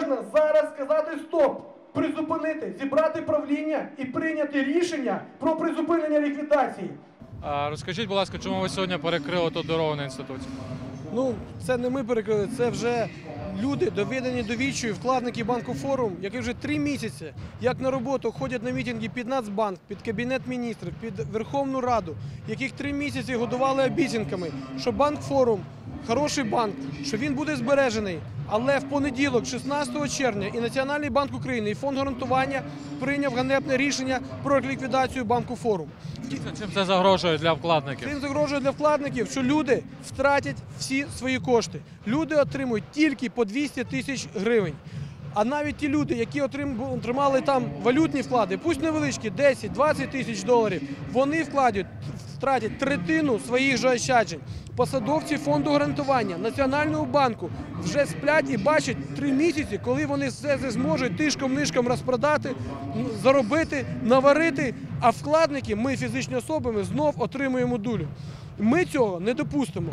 сказати стоп, призупинити, зібрати правління і прийняти рішення про призупинення ліквідації. А розкажіть, будь ласка, чому ви сьогодні перекрили ту дорогу на інституті? Ну, це не ми перекрили, це вже люди, доведені до відчаю, вкладники банку форум, які вже три місяці, як на роботу ходять на мітинги під Нацбанк, під Кабінет міністрів, під Верховну Раду, яких три місяці годували обіцянками, що банк форум хороший банк, що він буде збережений. Але в понеділок, 16 червня, і Національний банк України, і фонд гарантування прийняв ганебне рішення про ліквідацію банку форум. Чим це загрожує для вкладників? Цим загрожує для вкладників, що люди втратять всі свої кошти. Люди отримують тільки по 200 тисяч гривень. А навіть ті люди, які отримали там валютні вклади, пусть невеличкі, 10-20 тисяч доларів, вони вкладуть, втратять третину своїх же ощаджень. Посадовці фонду гарантування Національного банку вже сплять і бачать три місяці, коли вони все це зможуть тишком-нишком розпродати, заробити, наварити. А вкладники, ми фізичні особи, ми знов отримуємо дулю. Ми цього не допустимо.